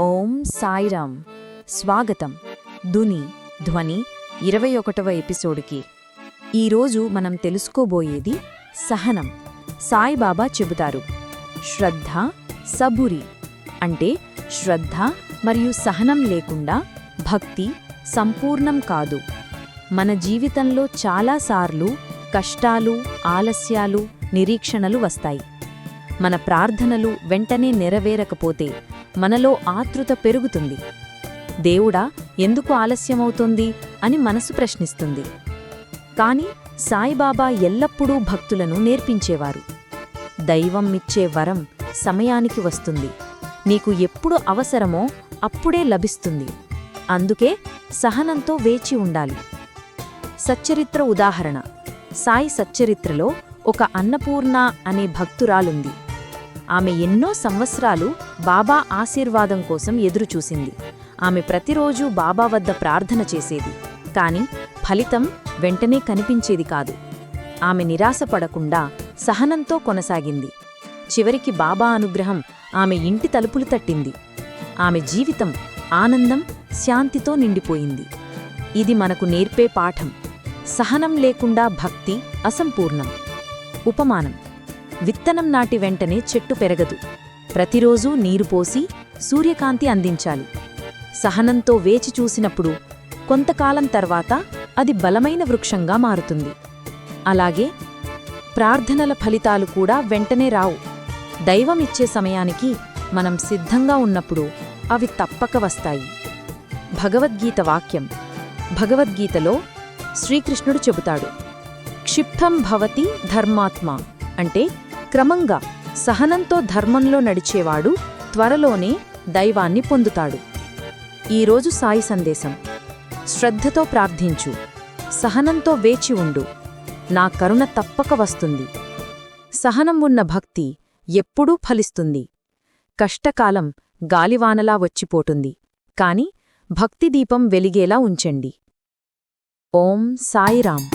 ఓం సాయిరామ్. స్వాగతం. దుని ధ్వని ఇరవై ఒకటవ ఎపిసోడ్కి. ఈరోజు మనం తెలుసుకోబోయేది సహనం. సాయిబాబా చెబుతారు. శ్రద్ధ సబురి. అంటే శ్రద్ధ మరియు సహనం లేకుండా భక్తి సంపూర్ణం కాదు. మన జీవితంలో చాలాసార్లు కష్టాలు ఆలస్యాలు నిరీక్షణలు వస్తాయి. మన ప్రార్థనలు వెంటనే నెరవేరకపోతే మనలో ఆతృత పెరుగుతుంది. దేవుడా ఎందుకు ఆలస్యమవుతోంది అని మనసు ప్రశ్నిస్తుంది. కాని సాయిబాబా ఎల్లప్పుడూ భక్తులను నేర్పించేవారు. దైవం ఇచ్చే వరం సమయానికి వస్తుంది. నీకు ఎప్పుడు అవసరమో అప్పుడే లభిస్తుంది. అందుకే సహనంతో వేచి ఉండాలి. సచ్చరిత్ర ఉదాహరణ. సాయి సచ్చరిత్రలో ఒక అన్నపూర్ణ అనే భక్తురాలుంది. ఆమె ఎన్నో సంవత్సరాలు బాబా ఆశీర్వాదం కోసం ఎదురుచూసింది. ఆమె ప్రతిరోజూ బాబా వద్ద ప్రార్థన చేసేది. కాని ఫలితం వెంటనే కనిపించేది కాదు. ఆమె నిరాశపడకుండా సహనంతో కొనసాగింది. చివరికి బాబా అనుగ్రహం ఆమె ఇంటి తలుపులు తట్టింది. ఆమె జీవితం ఆనందం శాంతితో నిండిపోయింది. ఇది మనకు నేర్పే పాఠం. సహనం లేకుండా భక్తి అసంపూర్ణం. ఉపమానం. విత్తనం నాటి వెంటనే చెట్టు పెరగదు. ప్రతిరోజూ నీరు పోసి సూర్యకాంతి అందించాలి. సహనంతో వేచి చూసినప్పుడు కొంతకాలం తర్వాత అది బలమైన వృక్షంగా మారుతుంది. అలాగే ప్రార్థనల ఫలితాలు కూడా వెంటనే రావు. దైవమిచ్చే సమయానికి మనం సిద్ధంగా ఉన్నప్పుడు అవి తప్పక వస్తాయి. భగవద్గీత వాక్యం. భగవద్గీతలో శ్రీకృష్ణుడు చెబుతాడు. క్షిప్తం భవతి ధర్మాత్మ అంటే క్రమంగా సహనంతో ధర్మంలో నడిచేవాడు త్వరలోనే దైవాన్ని పొందుతాడు. ఈరోజు సాయి సందేశం. శ్రద్ధతో ప్రార్థించు. సహనంతో వేచి ఉండు. నా కరుణ తప్పక వస్తుంది. సహనం ఉన్న భక్తి ఎప్పుడూ ఫలిస్తుంది. కష్టకాలం గాలివానలా వచ్చిపోటుంది కాని భక్తిదీపం వెలిగేలా ఉంచండి. ఓం సాయిరాం